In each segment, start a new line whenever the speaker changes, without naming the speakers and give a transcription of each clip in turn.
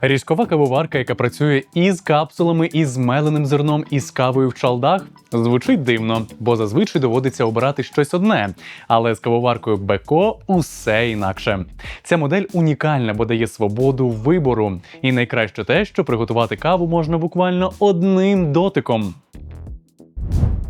Ріжкова кавоварка, яка працює із капсулами, із меленим зерном, із кавою в чалдах, звучить дивно, бо зазвичай доводиться обирати щось одне. Але з кавоваркою Беко усе інакше. Ця модель унікальна, бо дає свободу вибору. І найкраще те, що приготувати каву можна буквально одним дотиком.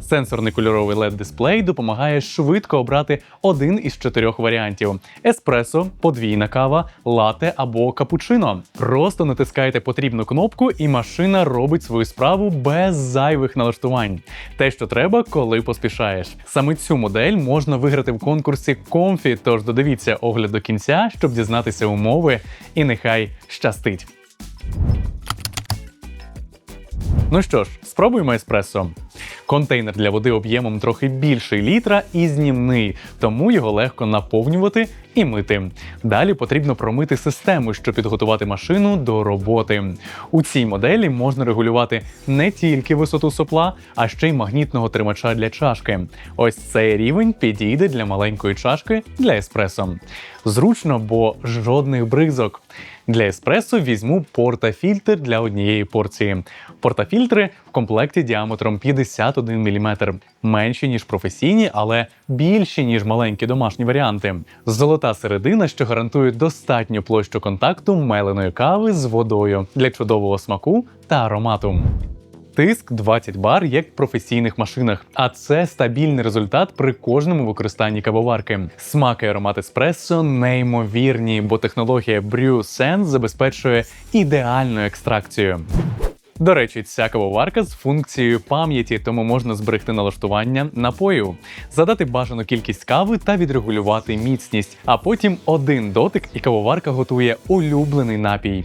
Сенсорний кольоровий led дисплей допомагає швидко обрати один із чотирьох варіантів: еспресо, подвійна кава, лате або капучино. Просто натискаєте потрібну кнопку, і машина робить свою справу без зайвих налаштувань. Те, що треба, коли поспішаєш. Саме цю модель можна виграти в конкурсі Comfy, тож додивіться огляд до кінця, щоб дізнатися умови, і нехай щастить. Ну що ж, спробуємо еспресо. Контейнер для води об'ємом трохи більший літра і знімний, тому його легко наповнювати і мити. Далі потрібно промити систему, щоб підготувати машину до роботи. У цій моделі можна регулювати не тільки висоту сопла, а ще й магнітного тримача для чашки. Ось цей рівень підійде для маленької чашки для еспресо. Зручно, бо жодних бризок. Для еспресо візьму портафільтр для однієї порції. Портафільтри в комплекті діаметром 51 мм. менші ніж професійні, але більші ніж маленькі домашні варіанти. Золота середина, що гарантує достатню площу контакту меленої кави з водою для чудового смаку та аромату. Тиск 20 бар, як в професійних машинах, а це стабільний результат при кожному використанні кавоварки. Смак і аромат еспресо неймовірні, бо технологія Brew Sense забезпечує ідеальну екстракцію. До речі, ця кавоварка з функцією пам'яті, тому можна зберегти налаштування напою, задати бажану кількість кави та відрегулювати міцність. А потім один дотик, і кавоварка готує улюблений напій.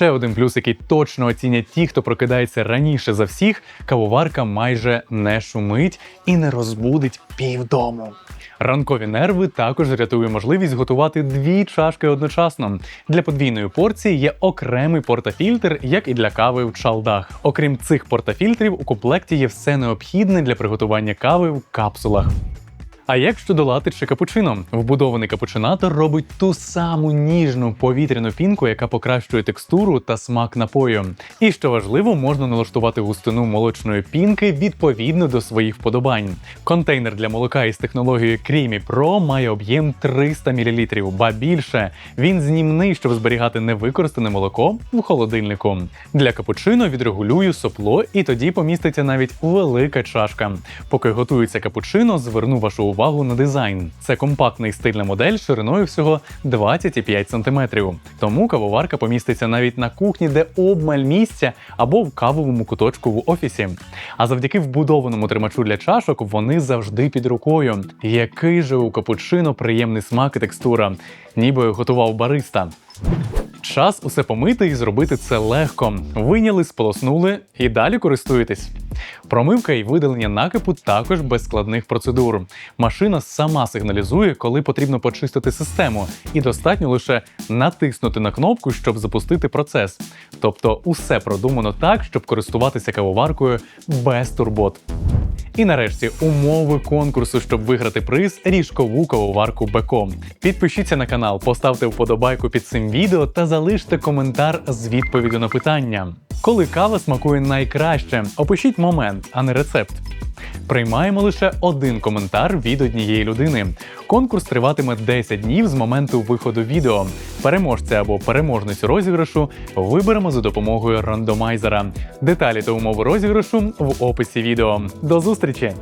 Ще один плюс, який точно оцінять ті, хто прокидається раніше за всіх, кавоварка майже не шумить і не розбудить півдому. Ранкові нерви також рятує можливість готувати дві чашки одночасно. Для подвійної порції є окремий портафільтр, як і для кави в чалдах. Окрім цих портафільтрів, у комплекті є все необхідне для приготування кави в капсулах. А як щодо лати чи капучино? Вбудований капучинатор робить ту саму ніжну повітряну пінку, яка покращує текстуру та смак напою. І що важливо, можна налаштувати густину молочної пінки відповідно до своїх вподобань. Контейнер для молока із технологією Creamy Pro має об'єм 300 мл, ба більше. Він знімний, щоб зберігати невикористане молоко в холодильнику. Для капучино відрегулюю сопло, і тоді поміститься навіть велика чашка. Поки готується капучино, зверну вашу увагу на дизайн. Це компактна і стильна модель шириною всього 25 см. Тому кавоварка поміститься навіть на кухні, де обмаль місця або в кавовому куточку в офісі. А завдяки вбудованому тримачу для чашок вони завжди під рукою. Який же у капучино приємний смак і текстура, ніби готував бариста. Час усе помити і зробити це легко. Виняли, сполоснули і далі користуєтесь. Промивка і видалення накипу також без складних процедур. Машина сама сигналізує, коли потрібно почистити систему, і достатньо лише натиснути на кнопку, щоб запустити процес. Тобто, усе продумано так, щоб користуватися кавоваркою без турбот. І нарешті умови конкурсу, щоб виграти приз ріжкову кавоварку Беко. Підпишіться на канал, поставте вподобайку під цим відео та залиште коментар з відповіддю на питання. Коли кава смакує найкраще, опишіть момент, а не рецепт. Приймаємо лише один коментар від однієї людини. Конкурс триватиме 10 днів з моменту виходу відео. Переможця або переможницю розіграшу виберемо за допомогою рандомайзера. Деталі та умови розіграшу в описі відео. До зустрічі!